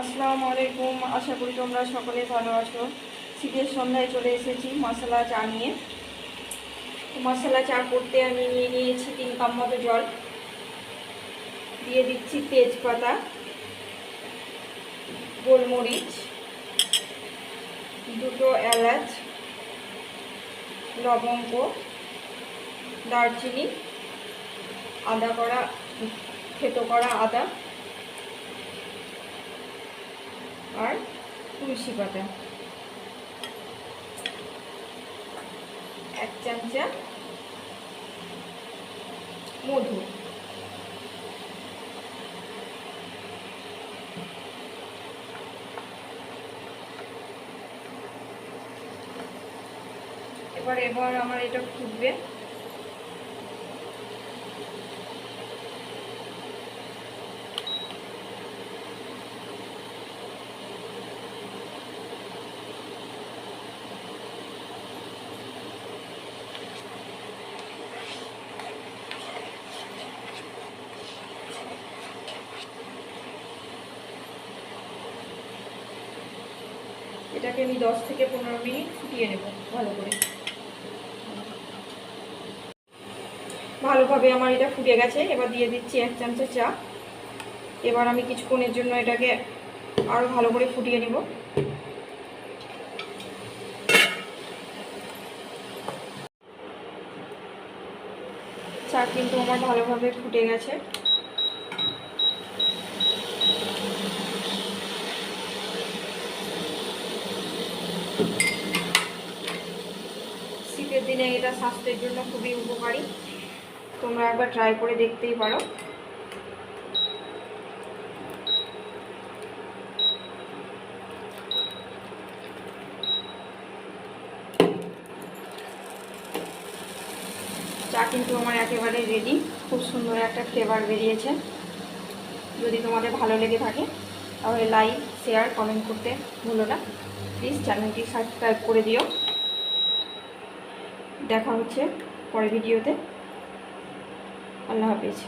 আসসালামু আলাইকুম। আশা করি তোমরা সকলে ভালো আছো। শীতের সন্ধ্যায় চলে এসেছি মশলা চা নিয়ে। মশলা চা করতে আমি নিয়ে নিয়েছি তিন কাপ মতো জল। দিয়ে দিচ্ছি তেজপাতা, গোলমরিচ, দুটো এলাচ, লবঙ্গ, দারচিনি, আদা করা, থেতো করা আদা। আর তুলসী পাতা। এক চামচা মধু। এবার এবার আমার এটা ফুটবে। এটাকে আমি দশ থেকে পনেরো মিনিট ফুটিয়ে নেব, ভালো করে। ভালোভাবে আমার এটা ফুটে গেছে, এবার দিয়ে দিচ্ছি এক চামচা চা। এবার আমি কিছুক্ষণের জন্য এটাকে আরও ভালো করে ফুটিয়ে নেব। চা কিন্তু আমার ভালোভাবে ফুটে গেছে। শীতের দিনে এটা স্বাস্থ্যের জন্য খুবই উপকারী। তোমরা একবার ট্রাই করে দেখতেই পারো। চা কিন্তু আমার একেবারে রেডি খুব সুন্দর একটা ফ্লেভার বেরিয়েছে। যদি তোমাদের ভালো লেগে থাকে তাহলে লাইক শেয়ার কমেন্ট করতে ভুলো না। প্লিজ চ্যানেলটি সাবস্ক্রাইব করে দিও। দেখা হচ্ছে পরের ভিডিওতে আল্লাহ হাফিজ।